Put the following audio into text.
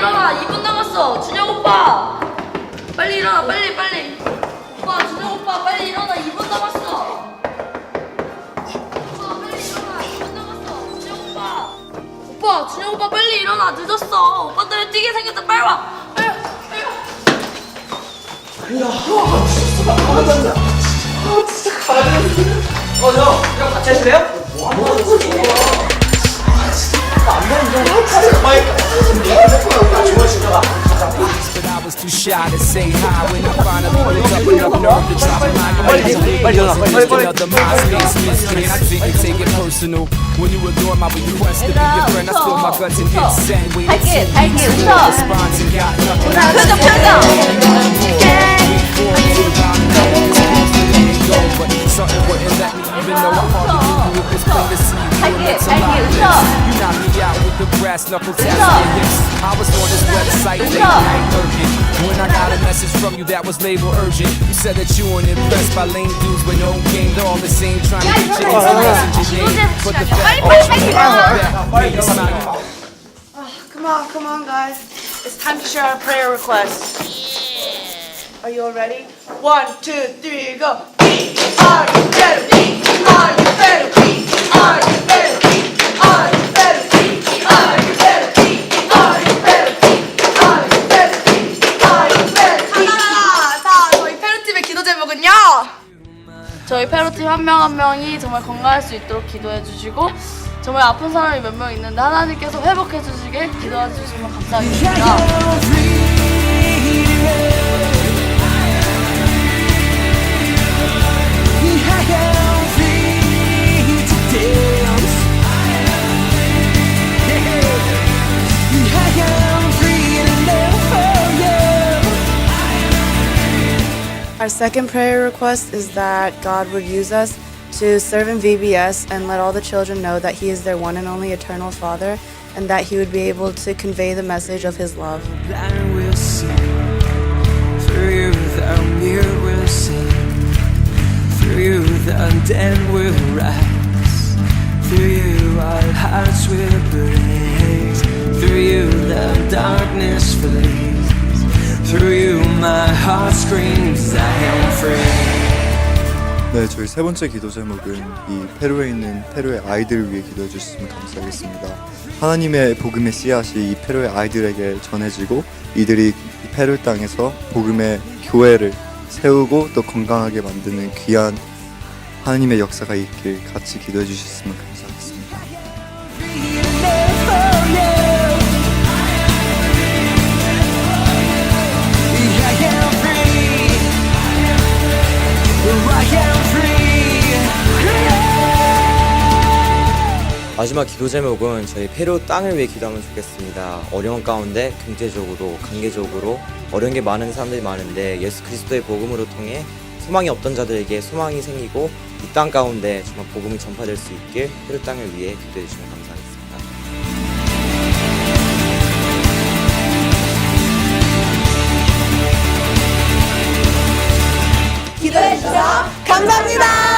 오빠, 준영 오빠. 빨리 일어나, 빨리, 빨리. 오빠, 준영 오빠, 빨리 일어나. 2분 남았어. 오빠, 빨리 일어나. 2분 남았어. 준영 오빠. 오빠, 준영 오빠, 빨리 일어나. 늦었어. 오빠 때문에 뛰게 생겼다. 빨리 와. 빨리 와. 빨리 와. 어, 형, 형 같이 하실래요? shy to say hi when I finally wake up enough nerve to drop my gaze. Another MySpace mistress. I didn't take it personal when you ignore my request to be your friend. I spilled my guts and did send. We two weeks response and got nothing. But something wouldn't let even though I you. It's plain you were meant to. You knocked me out with the brass knuckle. I was on this website late night lurking. When I got a message from you that was labeled urgent, you said that you weren't impressed by lame dudes with no game. They're all the same, trying to get your messenger name. But the fact that made me smile. Oh, come on, come on, guys. It's time to share our prayer requests. Are you all ready? One, two, three, go. We 저희 페로팀 한 명 한 명이 정말 건강할 수 있도록 기도해 주시고 정말 아픈 사람이 몇 명 있는데 하나님께서 회복해 주시길 기도해 주시면 감사하겠습니다. Our second prayer request is that God would use us to serve in VBS and let all the children know that He is their one and only eternal Father and that He would be able to convey the message of His love. Through you our hearts will blaze. Through you the darkness flees. Through you my heart screams I am free. 네, 저희 세 번째 기도 제목은 이 페루에 있는 페루의 아이들을 위해 기도해 주셨으면 감사하겠습니다. 하나님의 복음의 씨앗이 이 페루의 아이들에게 전해지고 이들이 이 페루 땅에서 복음의 교회를 세우고 또 건강하게 만드는 귀한 하나님의 역사가 있길 같이 기도해 주셨으면 감사하겠습니다. 마지막 기도 제목은 저희 페루 땅을 위해 기도하면 좋겠습니다. 어려운 가운데 경제적으로, 관계적으로 어려운 게 많은 사람들이 많은데 예수 그리스도의 복음으로 통해 소망이 없던 자들에게 소망이 생기고 이 땅 가운데 정말 복음이 전파될 수 있길 페루 땅을 위해 기도해 주시면 감사하겠습니다. 기도해 주셔서 감사합니다.